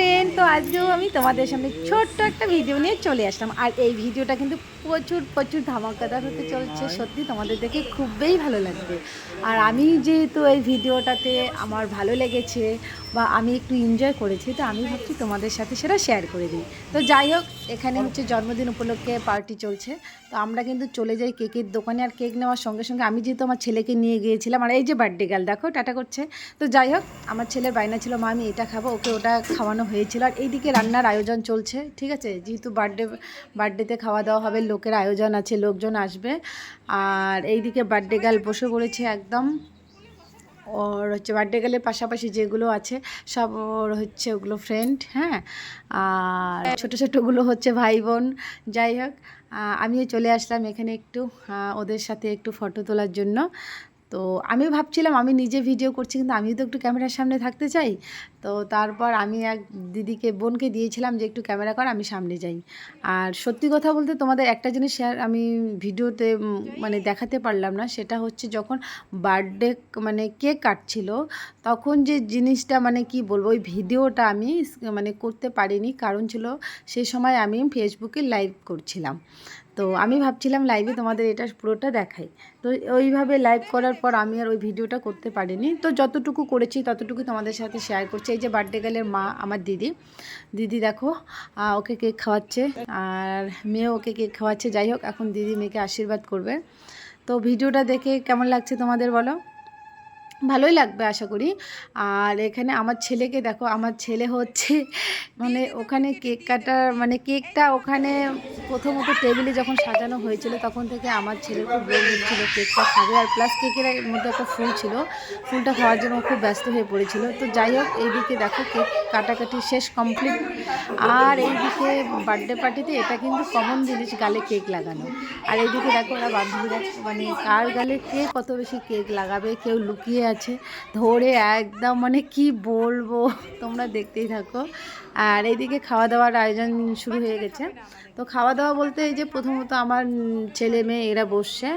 আজকেও আমি তোমাদের সামনে ছোট্ট একটা ভিডিও নিয়ে চলে আসলাম। আর এই ভিডিওটা কিন্তু প্রচুর প্রচুর ধামাকাদার হতে চলছে। সত্যি তোমাদের দেখে খুবই ভালো লাগবে। আর আমি যেহেতু এই ভিডিওটাতে আমার ভালো লেগেছে বা আমি একটু এনজয় করেছি, তো আমি ভাবছি তোমাদের সাথে সেটা শেয়ার করে দিই। তো যাই হোক, এখানে হচ্ছে জন্মদিন উপলক্ষে পার্টি চলছে। তো আমরা কিন্তু চলে যাই কেকের দোকানে, আর কেক নেওয়ার সঙ্গে সঙ্গে আমি যেহেতু আমার ছেলেকে নিয়ে গিয়েছিলাম, আর এই যে বার্থডে গার্ল দেখো, টাটা করছে। তো যাই হোক, আমার ছেলের বায়না ছিল, মা, আমি এটা খাব, ওকে ওটা খাওয়ানো হয়েছিল। আর এইদিকে রান্নার আয়োজন চলছে, ঠিক আছে? যেহেতু বার্থডে বার্থডেতে খাওয়া দাওয়া হবে, লোকের আয়োজন আছে, লোকজন আসবে। আর এইদিকে বার্থডে গার্ল বসে পড়েছে একদম। ওর হচ্ছে বার্থডে গার্লের পাশাপাশি যেগুলো আছে, সব ওর হচ্ছে ওগুলো ফ্রেন্ড হ্যাঁ? আর ছোটো ছোটোগুলো হচ্ছে ভাই বোন, যাই হোক। আমিও চলে আসলাম এখানে একটু ওদের সাথে একটু ফটো তোলার জন্য। তো আমি ভাবছিলাম, আমি নিজে ভিডিও করছি, কিন্তু আমিও তো একটু ক্যামেরার সামনে থাকতে চাই। তো তারপর আমি এক দিদিকে, বোনকে দিয়েছিলাম যে, একটু ক্যামেরা কর, আমি সামনে যাই। আর সত্যি কথা বলতে তোমাদের একটা জিনিস শেয়ার আমি ভিডিওতে মানে দেখাতে পারলাম না, সেটা হচ্ছে যখন বার্থডে মানে কেক কাটছিল, তখন যে জিনিসটা মানে কি বলব, ওই ভিডিওটা আমি মানে করতে পারিনি। কারণ ছিল সেই সময় আমি ফেসবুকে লাইভ করছিলাম। তো আমি ভাবছিলাম লাইভে তোমাদের এটা পুরোটা দেখাই। তো ওইভাবে লাইভ করার পর আমি আর ওই ভিডিওটা করতে পারিনি। তো যতটুকু করেছি ততটুকু তোমাদের সাথে শেয়ার করছি। এই যে বার্থডে গার্লের মা, আমার দিদি। দিদি দেখো ওকে কেক খাওয়াচ্ছে আর মেয়ে ওকে কেক খাওয়াচ্ছে। যাই হোক, এখন দিদি মেয়েকে আশীর্বাদ করবে। তো ভিডিওটা দেখে কেমন লাগছে তোমাদের বলো? ভালোই লাগবে আশা করি। আর এখানে আমার ছেলেকে দেখো, আমার ছেলে হচ্ছে মানে ওখানে কেক কাটার মানে কেকটা ওখানে প্রথমত টেবিলে যখন সাজানো হয়েছিল তখন থেকে আমার ছেলে খুব লোক ছিল কেকটা খাবে। আর প্লাস কেকের মধ্যে একটা ফুল ছিল, ফুলটা খাওয়ার জন্য খুব ব্যস্ত হয়ে পড়েছিল। তো যাই হোক, এইদিকে দেখো কেক কাটাকাটি শেষ কমপ্লিট আর এইদিকে বার্থডে পার্টিতে এটা কিন্তু কমন জিনিস, গালে কেক লাগানো। আর এইদিকে দেখো ওরা বান্ধবীরা মানে কার গালে কে কত বেশি কেক লাগাবে, কেউ লুকিয়ে আছে। ধরে একদম মানে কি বলব? তোমরা দেখতেই থাকো। আর এইদিকে খাওয়া দাওয়ার আয়োজন শুরু হয়ে গেছে। তো খাওয়া দাওয়া বলতে এই যে প্রথমত আমার ছেলে মেয়ে, এরা বসছে।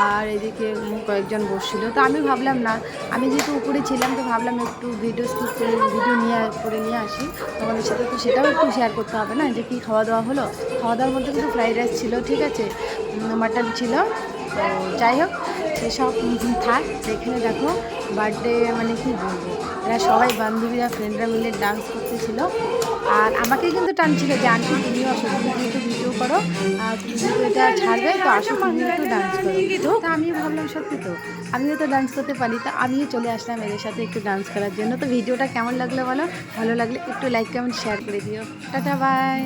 আর এদিকে কয়েকজন বসছিল। তো আমি ভাবলাম, না, আমি যেহেতু উপরে ছিলাম, তো ভাবলাম একটু ভিডিও স্কিপ করে ভিডিও নিয়ে, করে নিয়ে আসি। তোমাদের সাথে তো সেটাও একটু শেয়ার করতে হবে না? যে কী খাওয়া দাওয়া হলো? খাওয়া দাওয়ার মধ্যে কিন্তু ফ্রাইড রাইস ছিল, ঠিক আছে? মাটন ছিল। তো যাই হোক এসব থাক সেখানে দেখো বার্থডে মানে কি বলব, এরা সবাই বান্ধবীরা ফ্রেন্ডরা মিলে ডান্স করতেছিল। আর আমাকে কিন্তু টানছিল যে, আন্টি, তুমিও অসুখ তুমি একটু ভিডিও করো আর তুমি এটা ছাড়বে, তো আসো, তুমি একটু ডান্স করো। তো আমিও ভাবলাম, সত্যি তো, আমিও তো ডান্স করতে পারি। তো আমিও চলে আসলাম এদের সাথে একটু ডান্স করার জন্য। তো ভিডিওটা কেমন লাগল বলো? ভালো লাগলে একটু লাইক কমেন্ট শেয়ার করে দিও। Tata bye